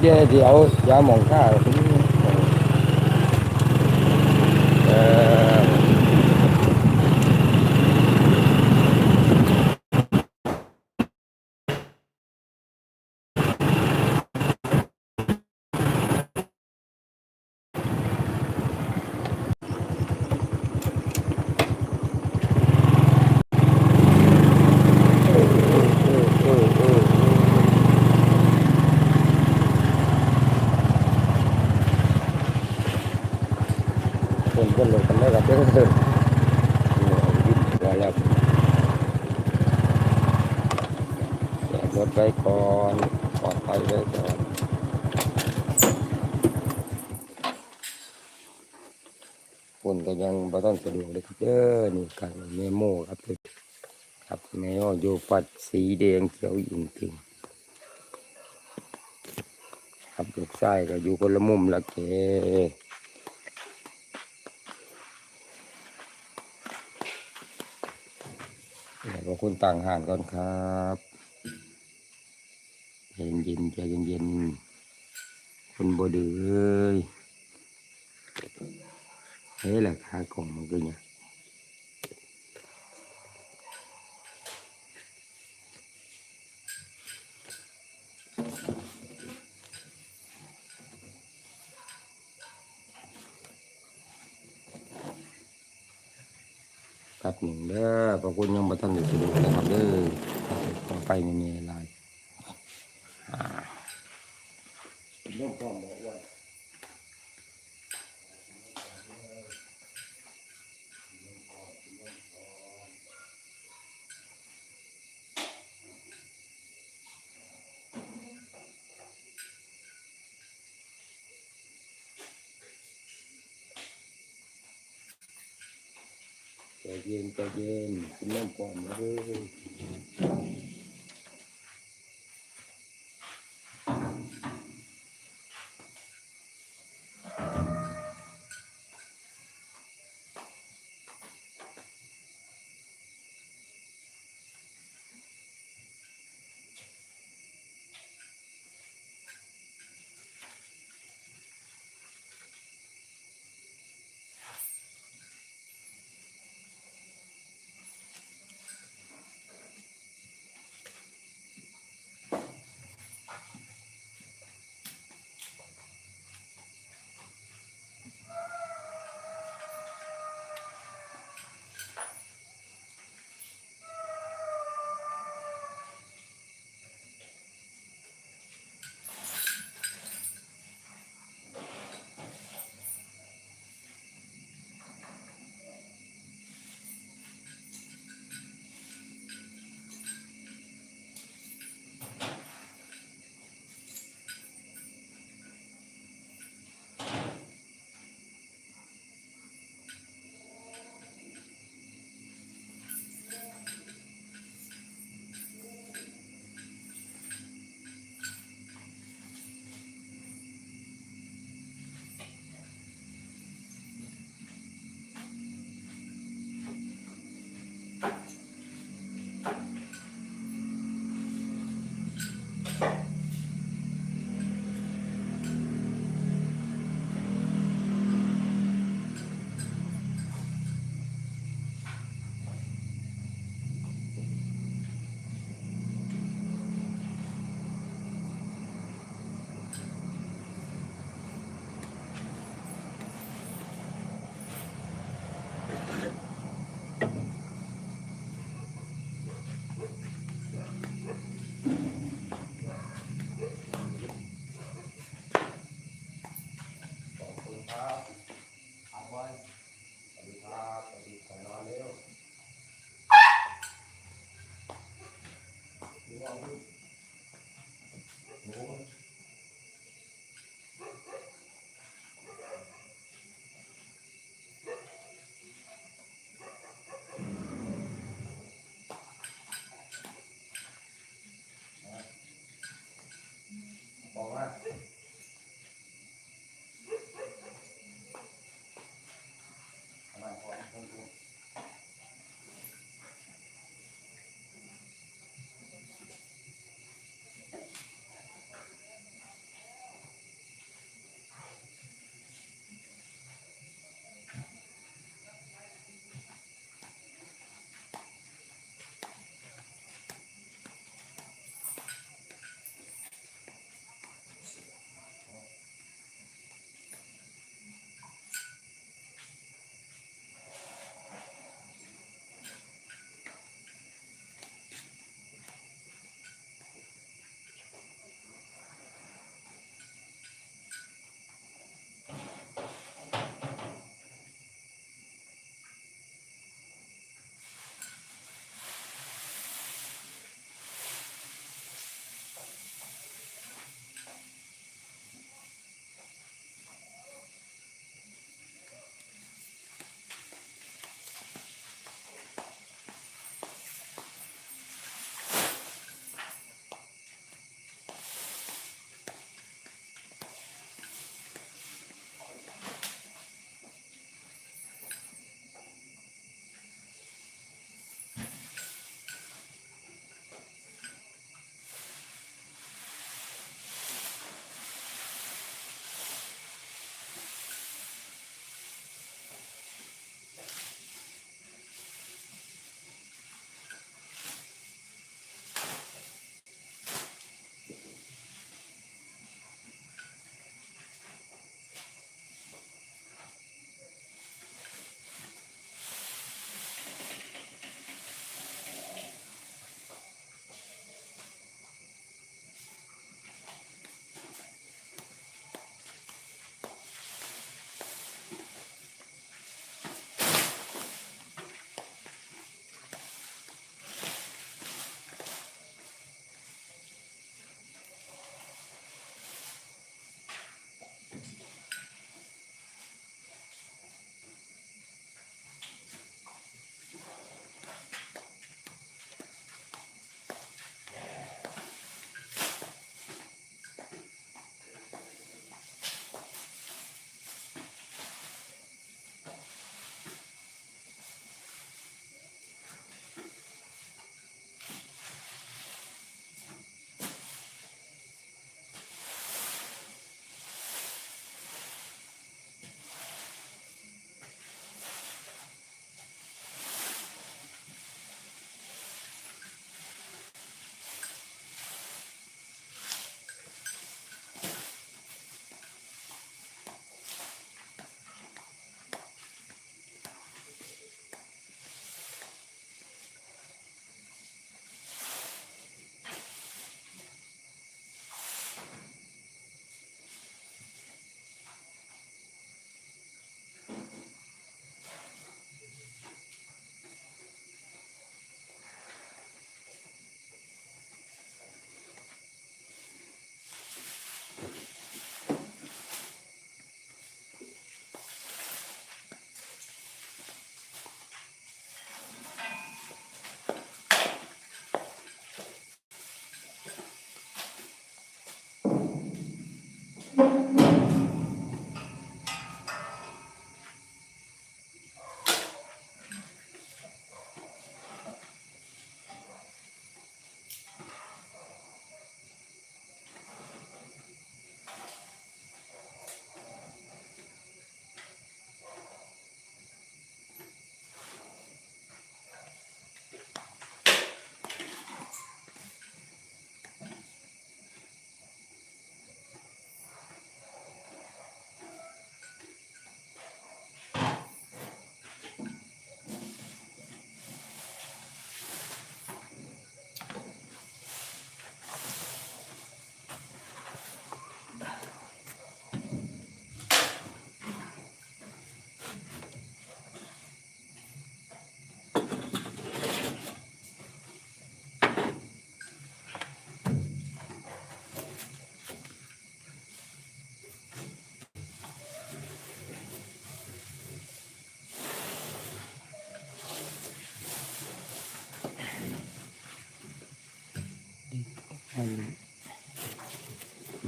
เดี๋ยวเดี๋ยว ยาหมองข้าผมเอ่อเออเออเออเออ คนก็ลงกันได้กับเด้อเนี่ยวิ่งมาแล้วแจกรถไปก่อนปลอดภัยไว้ก่อนคนก็ ยังบ่ต้องสะดวกเลยครับเด้อนี่กันเมโมครับครับเมโมอยู่ปัดสีแดงเขียวอิงติงครับลูกชายก็อยู่คนละมุมละเกเดี๋ยวเราคุณต่างห่างก่อนครับเย็นเย็นใจเย็นเย็นๆคนบ่ดื้อย เฮ้ยแหละคากล่องมันก็เนี่ยครับหนึ่งเด้อพระคุณยังบ่ทันได้สะดวกนะครับเด้อต่อไปไม่มีอะไรอ่าเรื่องความบอกว่า ใจ เย็นใจเย็นกินน้ำก่อนเลย ดู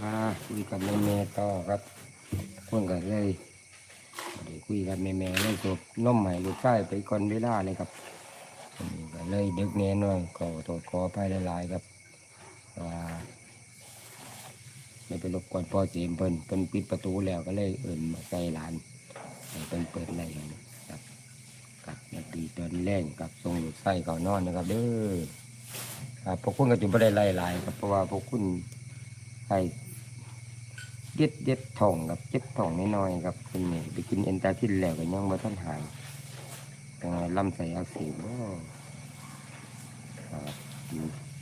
มาคุยกับแม่แม่ต่อครับเพิ่นก็เลยได้คุยกับแม่แม่ๆเลยจบน้มใหม่ลูกชายไปก่อนเวลาเลยครับก็เลยดึกแน่น่อยก็โทษขอไปหลายๆครับว่าไม่ไปรบกวนพ่อเสียมเพิ่นเพิ่นปิดประตูแล้วก็เลยเอิ่นมาใส่หลานเพิ่นเปิดอะไรให้ครับกับนาทีตอนแรงกับทรงลูกไส้เขานอนนะครับเด้อ พวกคุณก็จะไม่ได้ไล่หลายครับเพราะว่าพวกคุณให้เย็ดเย็ดทองกับเจ็บท้องน้อยๆครับคุณนี่ไปกินเอนตาทินแล้วก็ยังบ่ทันหายแต่ลำไส้อักเสบบ่ครับ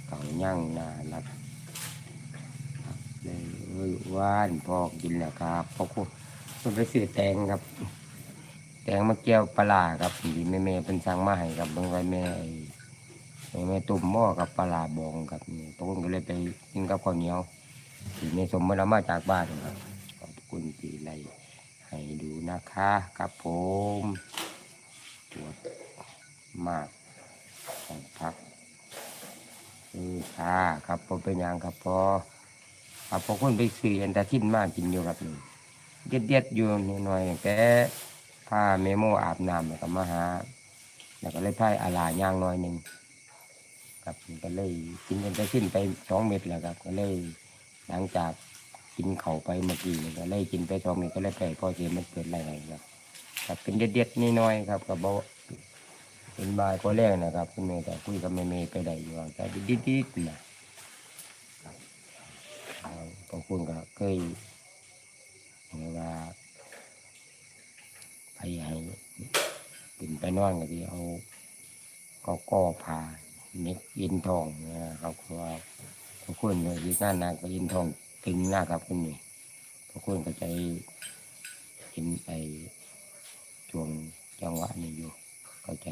เก่าย่างนารับครับเลยเอ้ยว่านพอกินแล้วครับพอคุณคุณไปซื้อแตงครับแตงมะแก้วปลาร้าครับที่แม่แม่เป็นสั่งมาให้ครับเบิ่งไว้แม่ แม่แม่ตุ่มหม้อกับปลาบองครับนี่พวกคุณก็เลยไปกินกับข้าวเหนียวที่ในสมมติมาจากบ้านครับขอบคุณที่ไลให้ดูนะคะครับผมปวดมากของพักนี่ค่ะครับผมเป็นหยังครับพอครับพอคนไปซื้อแอนตาทินมากกินอยู่ครับนี่เด็ดเด็ดอยู่นิดหน่อยแต่ผ้าเมโมอาบน้ำแล้วก็มาหาแล้วก็เลยพายอาลาย่างหน้อยหนึ่ง ครับก็เลยกินแอนตาทินไปสองเม็ดแล้วครับ ก็เลยหลังจากกินเข่าไปเมื่อกี้ก็เลยกินไปสองเม็ดก็เลยไปพ่อเสียมันเกิดอะไรครับครับเป็นเด็ดๆน้อยๆครับกับเบเป็นบายก็แรกนะครับคุณเมย์ก็คุยกับแม่เมย์ไปได้อยู่แต่ดิดๆนะครับเอาพวกคุณก็เคยเว่าไปให้เป็นไปนอนก็ที่เอาก็ก่อผ่า เน็กยินทองนะครับเพราะว่าทุกคนเลยที่งานนางก็ยินทองถึงหน้าครับคุณนี่ทุกคนก็ใจกินไปช่วงจังหวะนี้อยู่เข้าใจ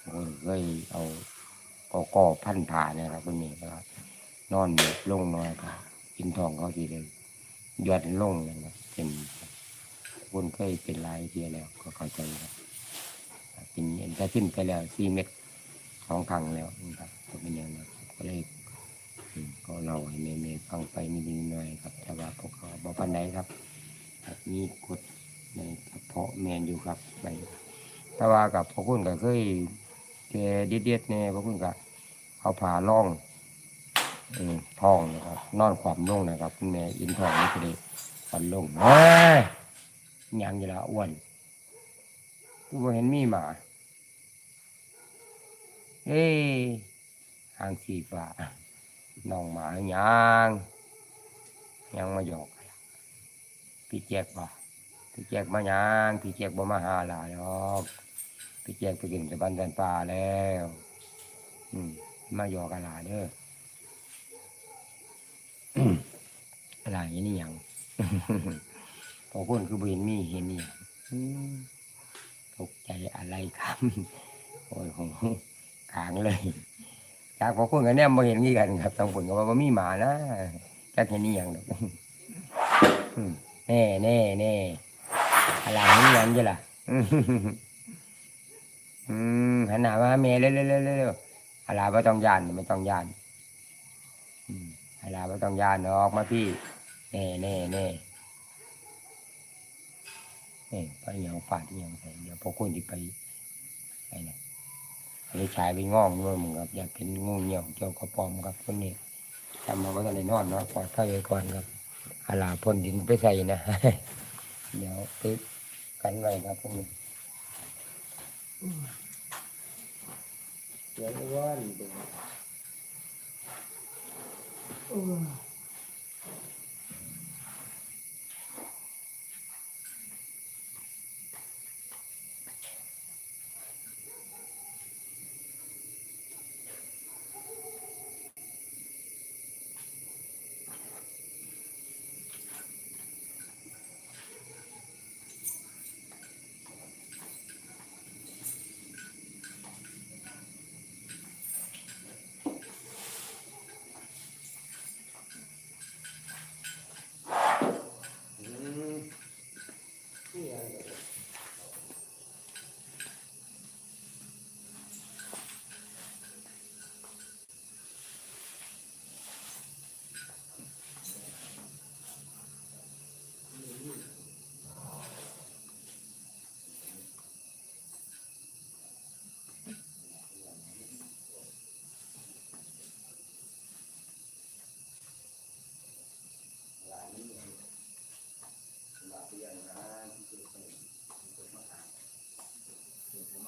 ทุกคนเคยเอาก็ก็พันผ่าเนี่ยครับคุณนี่ก็นอนลงนอนครับกินทองเขาทีเลยยอดลงเลยนะเป็นทุกคนเคยเป็นลายเทียแล้วก็เข้าใจครับกินเอ็นก็ขึ้นไปแล้วสี่เม็ด สองครั้งแล้วนะครับก็เป็นอย่างนั้นก็เลยก็เราให้เมเมฟังไปนิดหน่อยครับ แต่ว่าพวกเขาบอกปันไหนครับมีกดในกระเพาะแมนอยู่ครับไปแต่ว่ากับพวกคุณก็เคยแกเด็ดๆเนี่ยพวกคุณก็เอาผ่าล่องอท้องนะครับ นอนขวามลงนะครับคุณแม่อินท้องนี่คือเด็ฟันลงเฮ้ยยังอยู่ละอ้วนกูเห็นมีหมา เอ้ยหางสีฟ้าน้องหมายังยังมาหยอกพี่แจกบ่พี่แจกมายังพี่แจกบ่มาหาหลายหรอกพี่แจกไปกินต่บ้านแต่ป่าแล้ว อืมมาหยอกอะไรเด้ออะไรนี่ยังพอคนคือบ่เห็นมีเห็นนี่ยตกใจอะไรครับโอ้ยของ ขางเลยจากพอคนกันเนี่ยมาเห็นงี้กันครับต้องผลก็ว่ามีหมานะจักเห็นนี่อยังดอกอืมแน่แน่แน่อะไรนี่ยังจะล่ะอืมหันหน้ามาหาแม่เร็วเร็วเร็วเร็วอะไรไม่ต้องยานไม่ต้องยานอะไรไม่ต้องยานออกมาพี่แน่แน่แน่เอ้ยไปเหยังฝาดเหยังใส่เดี๋ยวพอคนที่ไปไปเนี่ย ไปชายไปง่องด้วยมึงครับ อยากเป็นงูเหี่ยวเกี่ยวกับปอมครับคนนี้ทำมาก็ต้องได้นอนเนาะปลอดภัยไว้ก่อนครับอาลาพ่นดินไปใส่นะ เดี๋ยวติดกันไว้ครับพวกนี้เดี๋ยวไม่ว่านี้เ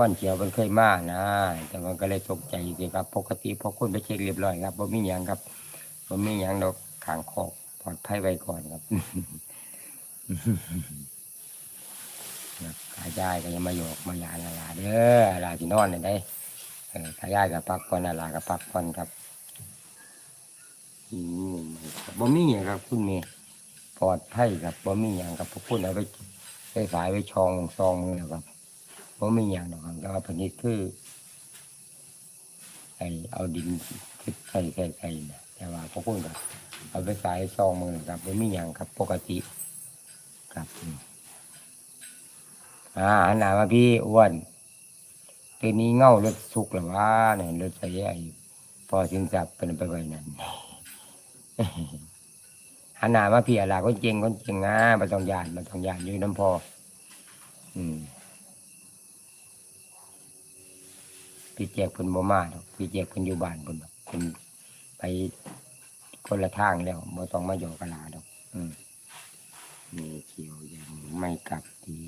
วันเขียวมันเคยมานะ แต่มันก็เลยตกใจสิครับ ปกติพอคนไปเช็คเรียบร้อยครับบ่มีอย่างครับบ่มีอย่างดอกขางคอกปลอดภัยไว้ก่อนครับขายายก็ยังมาโยกมายานอาลาเด้อลาที่นอนเลยได้ขายายกับพักผ่อนอาลากับพักผ่อนครับบ่มีหยังครับคุณเมย์ปลอดภัยครับบ่มีหยังครับพวกคุณเอาไปไปสายไว้ชองซองมือแล้วครับ บ่มีหยังหรอกครับแต่ว่าผนิตคือไอเอาดินคือใส่ใส่ใส่นะแต่ว่าพวกคุณครับเอาไปใสายซองมือครับบ่มีหยังครับ ปกติครับอ่าหนามาพี่อ้วนตัวนี้เง่ารถสุกหรือว่าเนี่ยรถใส่ไอ้พอสินจับเป็นไปไว้นั่นหันหน้ามาพี่อะไรคนเจงคนเจงอะมาต้องยานมาต้องยานอยู่น้ำพอ อืม พี่แจกเพิ่นบ่มาดอกพี่แจกเพิ่นอยู่บ้านเพิ่นดอกเพิ่นไปคนละทางแล้วบ่ต้องมาหยอกกะลาดอก อืมนี่เขียวยังไม่กลับดี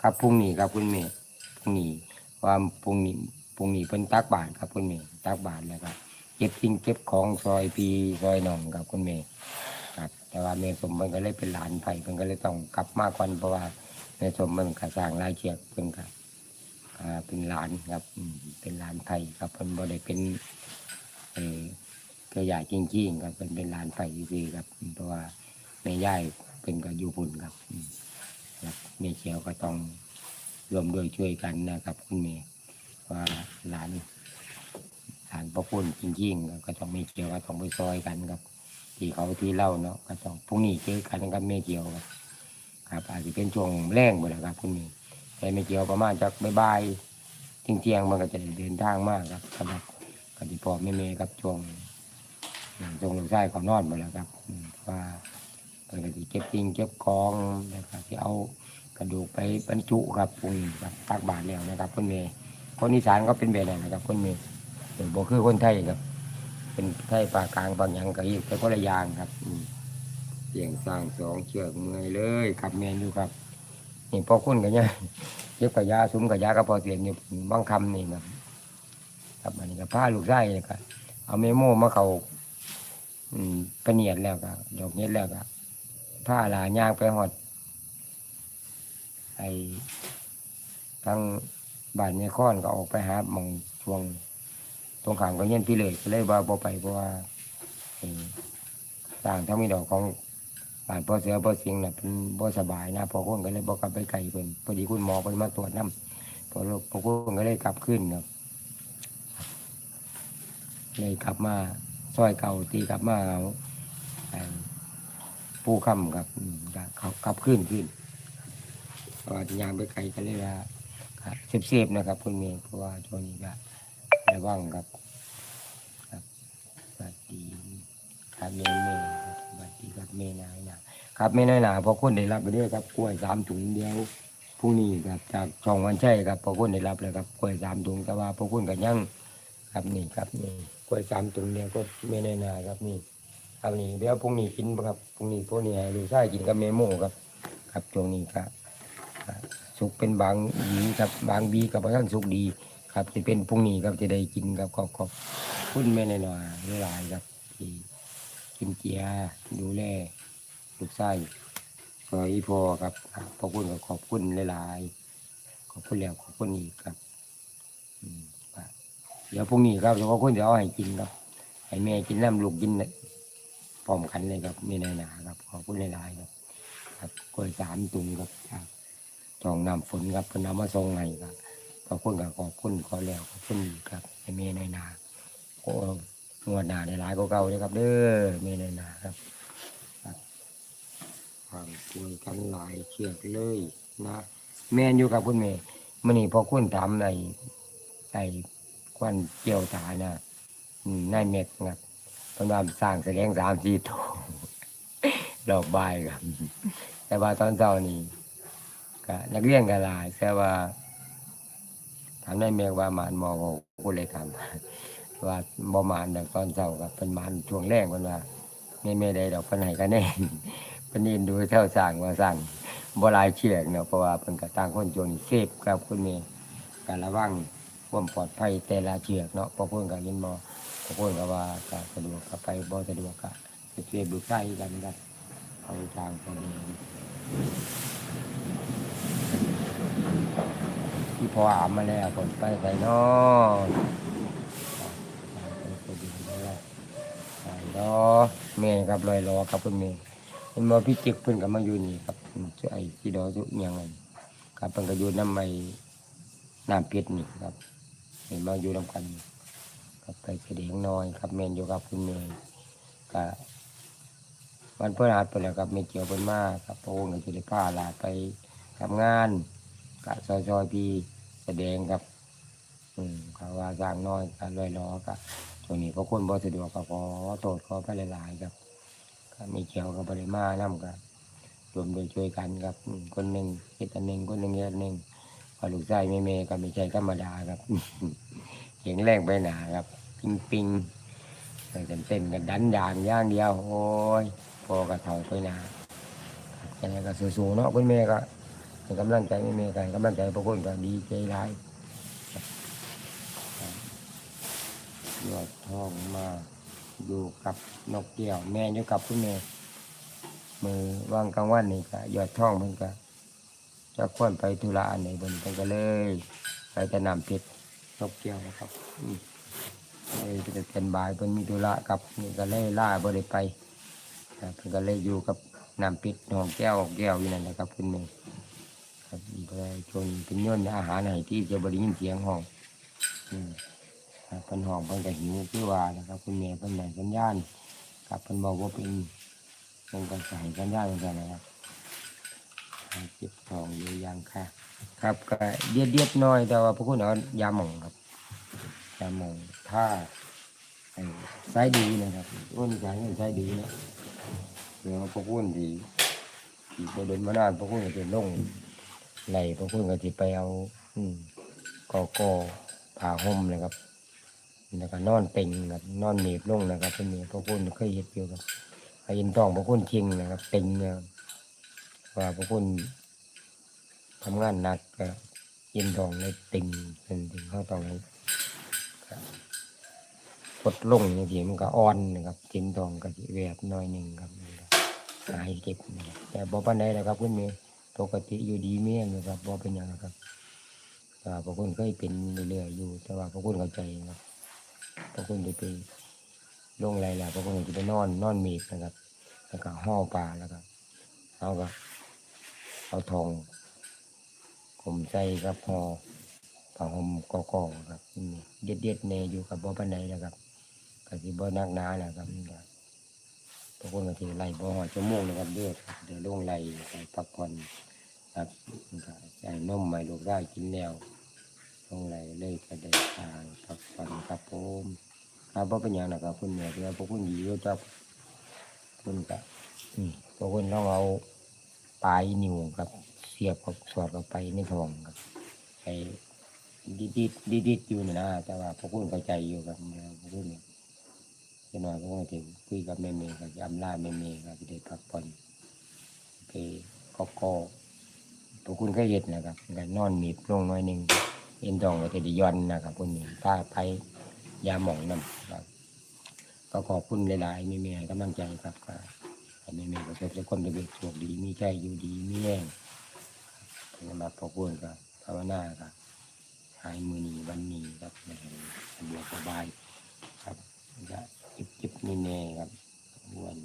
ครับพรุ่งนี้ครับคุณเมย์พรุ่งนี้ว่าพรุ่งนี้พรุ่งนี้เพิ่นตักบาตรครับคุณเมย์ตักบาตรแล้วครับเก็บสิ่งเก็บของซอยปีซอยหนองกับคุณเมย์ครับแต่ว่าเมย์สมมันก็เลยเป็นหลานไผ่เพิ่นก็เลยต้องกลับมากกว่าเพราะว่าเมย์สมมันกระสร้างรายเชียกเพิ่นครับ เป็นหลานครับเป็นหลานไผ่ครับเพิ่นบ่ได้เป็นเออเครือญาจริงๆครับเพิ่นเป็นหลานไผ่ซื่อๆครับเพราะว่าแม่ย่ายเพิ่นก็อยู่พุ่นครับครับแม่เชียวก็ต้องรวมด้วยช่วยกันนะครับคุณเมย์ว่าหลานทานพระคุณจริงๆก็ต้องแมีเกี่ยวก็ต้องไปซอยกันครับที่เขาที่เล่าเนาะก็ต้องพรุ่งนี้เจอกันกับเมเกียวครับ ครับ อาจจะเป็นช่วงแรงไปแล้วครับพรุ่งนี้ แต่เมเกี่ยวประมาณจากบ่ายๆเที่ยงๆมันก็จะเดินทางมากครับสำหรับกติพอแม่เมย์ครับช่วงช่วงลูกชายขานอนหมดแล้วครับว่าเป็นกติเก็บจริงเก็บของนะครับที่เอากระดูกไปบรรจุครับพรุ่งครับตักบาทแล้วนะครับคุณเมย์คนอีสานก็เป็นแบบนั้นนะครับคุณเมย์เออบ่คือคนไทยครับ เป็นไทยปากลางบางอย่างก็อีกแต่คนละยางครับเสียงสร้างสองเชือกเมื่อยเลยครับแมนอยู่ครับ นี่พอคุณกันเนี่ยเย็บกับยาซุ้มกับยาก็พอเสียนอยู่บางคำนี่ครับครับอันนี้ก็ผ้าลูกไส้เลยครับเอาเมโมมาเขาอืมปเนียดแล้วก็ดอกเน็ดแล้วก็ผ้าลาย่างไปหอดไอ้ทั้งบ้านเมค้อนก็ออกไปหาหมองช่วงตรงขามก็เฮียพี่เลยก็เลยว่าบ่ไปเพราะว่าเอ่างทั้งมีดอกของ บ้านพ่อเสือพ่อสิงห์น่ะเป็นบ่สบายนะพอคนก็เลยบ่กลับไปไกลเพิ่นพอดีคุณหมอเพิ่นมาตรวจนํพอพอคนก็เลยกลับขึ้นครับเลยกลับมาซอยเก่าตีกลับมาเอาผู้ค้ำครับก็เขากลับขึ้นขึ้นเพราะว่าที่ยางไปไกลก็เลยว่าครับเซฟๆนะครับคุณเมย์เพราะว่าช่วงนี้ก็ระวังครับ ครับสวัสดีครับเมย์ เมย์ครับเมนายนะครับเมย์นายหนาพอคนได้รับไปด้วยครับกล้วยสามถุงเดียวพรุ่งนี้ครับจากช่องวันใช่ครับพอคนได้รับเลยครับกล้วยสามถุงแต่ว่าพอคนก็ยังครับนี่ครับนี่กล้วยสามตุงเนี่ยก็ไม่แน่นาครับนี่ครับนี่เดี๋ยวพรุ่งนี้กินครับพรุ่งนี้พวกนี้ลูกชายกินกับเมโมครับ ครับช่วงนี้ครับสุกเป็นบางหีครับบางบีกับท่านสุกดี ครับจะเป็นพรุ่งนี้ครับจะได้กินครับขอบขอบคุณแม่แน่นาหลายครับที่ กินเจียดูแลลูกชายซอยพอครับขอบคุณกับขอบคุณหลายๆ ขอบคุณแล้วขอบคุณอีกครับเดี๋ยวพรุ่งนี้ครับเฉพาะคนเดี๋ยวให้กินครับให้แม่กินน้ำลูกกินเลยพร้อมกันเลยครับไม่ได้หนาครับ ขอบคุณหลายๆครับ ครับกล้วยสามตุงครับครับจองน้ำฝนครับเพนเอามาส่งให้ครับขอบคุณกับขอบคุณขอแล้วขอบคุณอีกครับให้แม่ในนาโอ้ งวดหนาได้หลายกว่าเก่าเลยครับ เด้อแม่ในนาครับความคุยกันหลายเชือกเลยนะแม่นอยู่กับคุณแม่มื่อนี้พอคุณทำในไอ้ควันเกี่ยวตาน่ะนายเม็ดครับพิ่นว่าสร้างแสดงสามสี่ตัวดอกใบครับ แต่ว่าตอนเช้านี่ก็นักเรียนก็หลายแต่ว่าถามนายเมฆว่ามานมอก็กูเลยถาม ว่าบ่มานดอกตอนเช้ากับเป็นมานช่วงแรกเพิ่นว่าไม่ไม่ได้ดอกเพิ่นให้คะแนนเพิ่นนี่ดูเท่าสร้างว่าสร้างบ่ลายเชือกเนาะเพราะว่าเพิ่นก็ต่างคนจนเซฟครับคุณเมย์ก็รระวังความปลอดภัยแต่ละเชือกเนาะพอเพิ่นก็ยินบ่พอเพิ่นก็ว่าก็สะดวกก็ไปบ่สะดวกก็ไปเทียบดูใกล้กันครับเอาทางตรงนี้ที่พออาบมาแล้วผลไปใส่นาะไปดีแล้วใส่รอ ครับลอยรอครับคุณเมย์เห็นบ่พี่จิกเพิ่นก็มาอยู่นี่ครับอืมชื่อไอ้ที่ดอสุยังไงครับเพิ่นก็อยู่นำไอ้น้ำเพชรนี่ครับเห็นมาอยู่นำกันกับไปแสดงน้อยครับเมนอยู่กับคุณเมย์ก็วันพฤหัสไปแล้วครับเมเกี่ยวเพิ่นมาครับพระองค์ก็จะได้พาลาไปทำงานกะซอยซอยพี่แสดงครับ อืมเขาว่าสร้างน้อยก็ลอยล้อก็ช่วงนี้พระคนบ่สะดวกก็ขอโทษขอไปหลายๆครับ มีเกี่ยวกับบริมานํกันรวมโดยช่วยกันครับ คนหนึ่งเฮ็ดอันหนึ่งคนหนึ่งเฮ็ดอันหนึ่งพอลูกชายแม่เมย์ก็ไม่ใช่ธรรมดาครับเก่งแรงไปหนาครับ ปิงปิงเต้นเต้นกันดันดานย่างเดียว โอ้ยพอกระเท่าไปหนาแค่ก็สู้ๆเนาะคุณแม่ก็กำลังใจแม่เมย์กันกำลังใจพวกคนก็ดีใจร้ายยอดทองมา อยู่กับนกเกี่ยว แม่อยู่กับคุณแม่มือว่างกลางวันนี่ก็ยอดท่องมันก็จะควรไปธุระอันไหนบนไปก็เลยไปแตน้ำเพชรนกเกี่ยวนะครับเลยจะเป็นบ่ายเป็นมีธุระกับนี่ก็เลยล่าบ่ได้ไปเพิ่นก็เลยอยู่กับน้ำพชรหองแก้วแก้วอยู่นั่นนะครับคุณแม่ครับเพื่อชนเป็นย่นอาหารไหนที่จะบริยินเสียงห้องอืม เพิ่นห้องเพิ่นก็หิวคือว่านะครับคุณแม่เพิ่นไหนสัญญาณครับเพิ่นบอกว่าเป็นเพิ่นก็ใส่สัญญาณเหมือนกันนะครับเจ็บท้องอยู่ยังค่ะ ครับก็เดียดเดียดน้อยแต่ว่าพวกคุณเอายาหม่องครับยาหม่องถ้าไอ้ดีนะครับอ้นสายเงินไส้ดีนะเดี๋ยวพวกคุณที่ที่ไปเดินมานานพวกคุณก็จะลงไหลพวกคุณก็จะไปเอา อืมกอกอผ่าห่มนะครับ แล้วก็นอนเต็งครับนอนเหน็บลงนะครับเป็นเนี่ยพวกคุณเคยเห็นอยู่ครับไอ้ยินตองพวกคุณจริงนะครับเต็งเนี่ยว่าพวกคุณทำงานหนักก็ยินดองในติ่งเป็นถึงเข้าต้องให้กดลงอย่างทีมันก็อ่อนนะครับจินดองก็แวบหน้อยหนึ่งครับหายเจ็บแต่บ่ปานใดนะครับคุณเมย์ปกติอยู่ดีเมียนะครับบ่เป็นยังนะครับว่าพวกคุณเคยเป็นเรื่อยๆอยู่ แต่ว่าพวกคุณเข้าใจนะครับ กคุณจะไปลงอะไรแล้วพวกคุณจะไปนอนนอนเมฆนะครับ แล้วก็ห่อปลาแล้วก็เอาก็เอาทองผมใส่กับห่อผ้าห่มกอกๆครับเด็ดเด็ดๆเนอยู่กับบ่ปันไดนะครับก็สิบ่นักหนาแหละครับนี่ก็พวกคุณก็สิไล่บ่หอดชั่วโมงนะครับเด้อครับเดี๋ยวลงไล่ไปพักผ่อนครับใส่นมใหม่ลูกได้กินแล้วลงไล่เลยก็ได้ทางพักผ่อนครับผม ครับบ่เป็นหยังนะครับคุณแม่เดี๋ยวพวกคุณอยู่จับคุณก็นี่พวกคนต้องเอาปลายนิ้วกับเสียบกับสอดเข้าไปในท้องครับไปดิดดิดดิดดิดอยู่นะนะแต่ว่าพวกคุณเข้าใจอยู่ครับพวกคุณเนี่ยจะหน่อยพวกคุณจะคุยกับแม่เมย์กับยำลาแม่เมย์ครับจะได้พักผ่อนไปก็ก็พวกคุณก็เห็ดนะครับก็นอนหมีบลงน้อยหนึ่งเอ็นดองก็จะได้ย้อนนะครับพวกนี้ถ้าไป ยาหมองน้ำครับก็ขอบคุณหลายๆม่เมย์ให้กำลังใจครับก็ให้แม่แม่ประสบแต่ความสำเร็จโชคดีมีใจอยู่ดีมีแรงสำหรับพอควรกับภาวนาครับหายมือนีวันนี้ครับให้สะดวสบายครับจะจิบจิบนี่แน่ครับวัน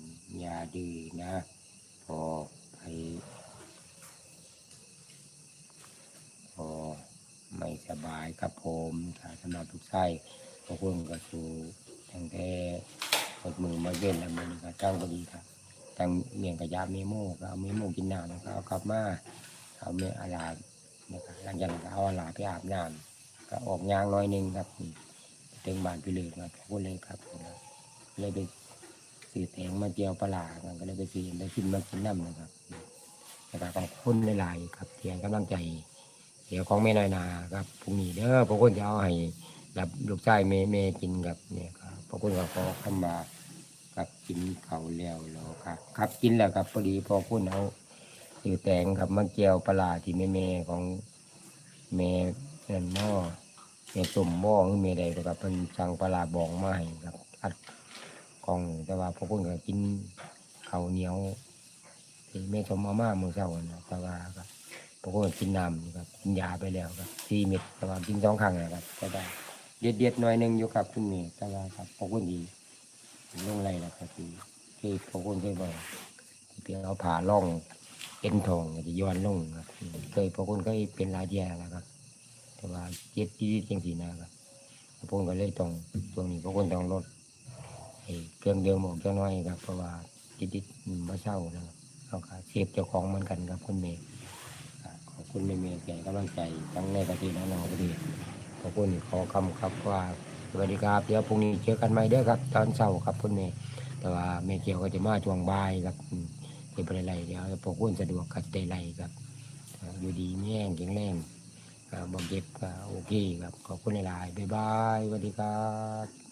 ยาดื้อนะ พอไปพอไม่สบายครับผมถ้าสำหรับทุกไส้ พอควรก็สู่ทั้งแท้กดมือมาเย็นแล้วมันก็เจ้าก็ดีครับทางเมียงกระยาเมโมก็เอาเมโมกินน้ำนะครับเอากลับมาเอาเมอาลานะครับหลังจากนั้นก็เอาอาลาไปอาบน้ำก็ออกยางน้อยนึงครับเต็งบานไปเลยครับพูดเลยครับเลยไปซื้อแตงมาเจียวปลาร้ากันก็เลยไปซื้อได้กินมากินน้ำนะครับนะครับขอบคุณหลายๆครับเทียงกำลังใจ เดี๋ยวของแม่น้อยนาครับพรุ่งนี้เด้อพวกคนจะเอาให้ รับลูกชายแม่แม่กินครับเนี่ยครับพวกคนก็ขอคำมาครับกินเขาแล้วแล้วครับครับกินแล้วครับพอดีพอคุณเอาสือแตงครับมาเกียวปลาที่แม่แม่ของแม่นั่นหม้อแม่ตุ่มหม้อหรือแม่ใดก็ครับเป็นสั่งปลาบองมาให้ครับอัดกองแต่ว่าพอคุณก็กินเขาเหนียวที่แม่ชมเอามาเมื่อเช้านะแต่ว่าครับพอคุณก็กินน้ำครับกินยาไปแล้วครับสี่เม็ดแต่ว่ากินสองครั้งนะครับก็ได้ เด็ดเด็ดๆหน่อยหนึ่งอยู่ครับคุณแม่แต่ว่าครับพอคุณดีลงไรล่ะครับที่ที่พวกคนเคยบอกเพียงเอาผ่าล่องเอ็นทองจะย้อนลงครับเคยพวกคนก็เป็นหลายแย่แล้วครับ แต่ว่าเจ็ดที่จริงสีนะครับพวกคนก็เลยต้องตรงนี้พวกคนต้องลดเครื่องเดิมออกเจ้าน้อยครับเพราะว่าจิตจิตมาเช่านะครับเอาค่ะเสียบเจ้าของเหมือนกันครับคุณเมย์ขอบคุณเมย์เมย์แก่กำลังใจทั้งในประเทศและนอกประเทศ ขอบคุณขอคำครับว่าสวัสดีครับเดี๋ยวพรุ่งนี้เจอกันใหม่เด้อครับ ตอนเช้าครับคุณแม่แต่ว่าแม่เกี่ยวก็จะมาช่วงบ่ายครับเป็นอะไรไรเดี๋ยวพวกคุณสะดวกก็ได้ไรครับ อยู่ดีแม่งแข็งแรงบอกเจ็บโอเคครับขอบคุณหลายๆบ๊ายบายสวัสดีครับ